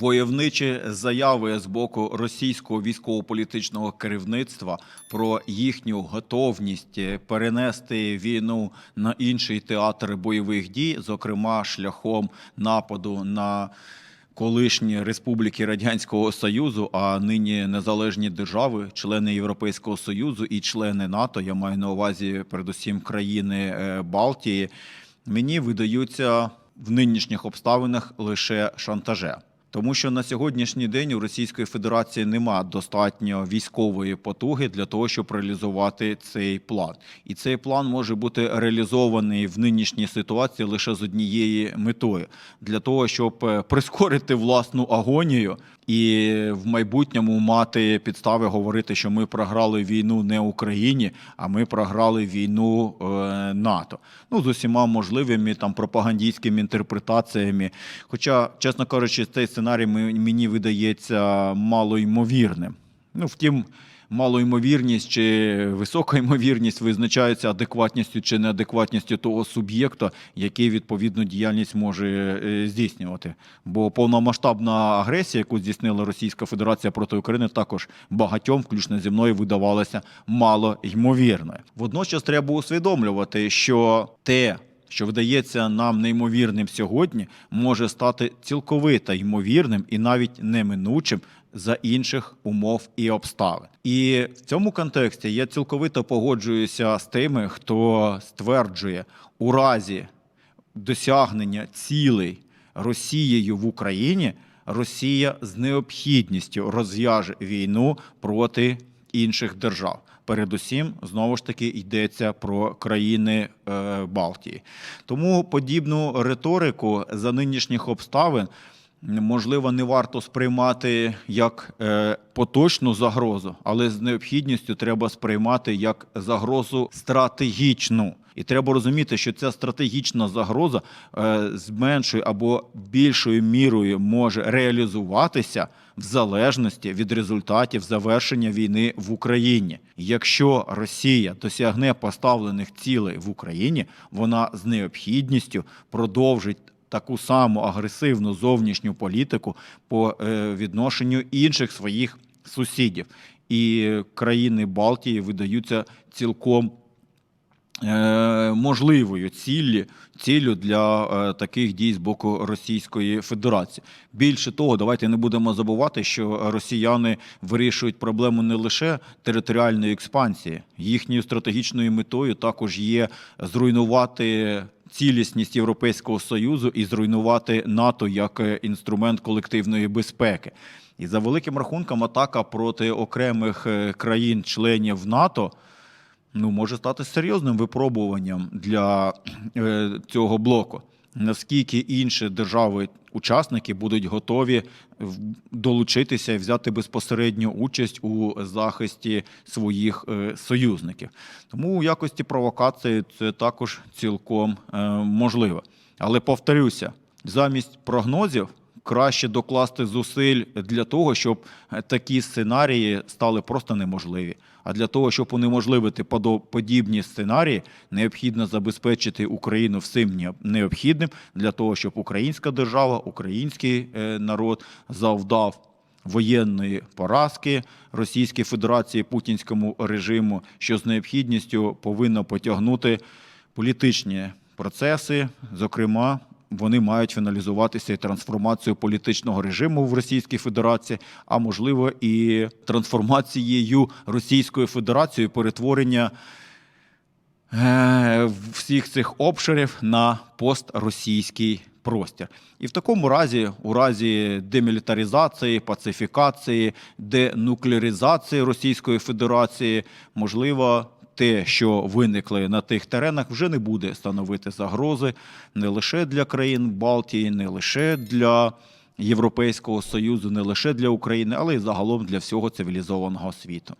Войовничі заяви з боку російського військово-політичного керівництва про їхню готовність перенести війну на інший театр бойових дій, зокрема шляхом нападу на колишні республіки Радянського Союзу, а нині незалежні держави, члени Європейського Союзу і члени НАТО, я маю на увазі передусім країни е, Балтії, мені видаються в нинішніх обставинах лише шантажем. Тому що на сьогоднішній день у Російської Федерації нема достатньо військової потуги для того, щоб реалізувати цей план. І цей план може бути реалізований в нинішній ситуації лише з однією метою для того, щоб е, прискорити власну агонію і в майбутньому мати підстави говорити, що ми програли війну не Україні, а ми програли війну е, НАТО. Ну з усіма можливими там пропагандистськими інтерпретаціями. Хоча, чесно кажучи, цей сценарій ми- мені видається малоймовірним. Ну, втім, малоймовірність чи висока ймовірність визначаються адекватністю чи неадекватністю того суб'єкта, який відповідну діяльність може е, здійснювати. Бо повномасштабна агресія, яку здійснила Російська Федерація проти України, також багатьом, включно зі мною, видавалася мало ймовірною. Водночас треба усвідомлювати, що те, що видається нам неймовірним сьогодні, може стати цілковито ймовірним і навіть неминучим за інших умов і обставин. І в цьому контексті я цілковито погоджуюся з тими, хто стверджує у разі досягнення цілей Росією в Україні, Росія з необхідністю розв'яже війну проти інших держав. Передусім, знову ж таки, йдеться про країни е, Балтії. Тому подібну риторику за нинішніх обставин можливо не варто сприймати як е, поточну загрозу, але з необхідністю треба сприймати як загрозу стратегічну. І треба розуміти, що ця стратегічна загроза е, з меншою або більшою мірою може реалізуватися в залежності від результатів завершення війни в Україні. Якщо Росія досягне поставлених цілей в Україні, вона з необхідністю продовжить таку саму агресивну зовнішню політику по е, відношенню інших своїх сусідів. І країни Балтії видаються цілком е, можливою ціллю, ціллю для е, таких дій з боку Російської Федерації. Bільше того, давайте не будемо забувати, що росіяни вирішують проблему не лише територіальної експансії, їхньою стратегічною метою також є зруйнувати. Цілісність Європейського союзу і зруйнувати НАТО як е, інструмент колективної безпеки, і за великим рахунком, атака проти окремих е, країн-членів НАТО ну, може стати серйозним випробуванням для е, цього блоку. Наскільки інші держави-учасники будуть готові долучитися і взяти безпосередню участь у захисті своїх е, союзників. Тому у якості провокації це також цілком е, можливо. Але повторюся, замість прогнозів краще докласти зусиль для того, щоб е, такі сценарії стали просто неможливі. А для того, щоб унеможливити подібні сценарії, необхідно забезпечити Україну всім необхідним для того, щоб українська держава, український е, народ завдав воєнної поразки Російської Федерації путінському режиму, що з необхідністю повинно потягнути політичні процеси, зокрема. Вони мають фіналізуватися і трансформацією політичного режиму в Російській Федерації, а можливо і трансформацією Російської Федерації, перетворення е, всіх цих обширів на постросійський простір. І в такому разі, у разі демілітаризації, пацифікації, денуклеаризації Російської Федерації, можливо, те, що виникли на тих теренах, вже не буде становити загрози не лише для країн Балтії, не лише для Європейського Союзу, не лише для України, але й загалом для всього цивілізованого світу.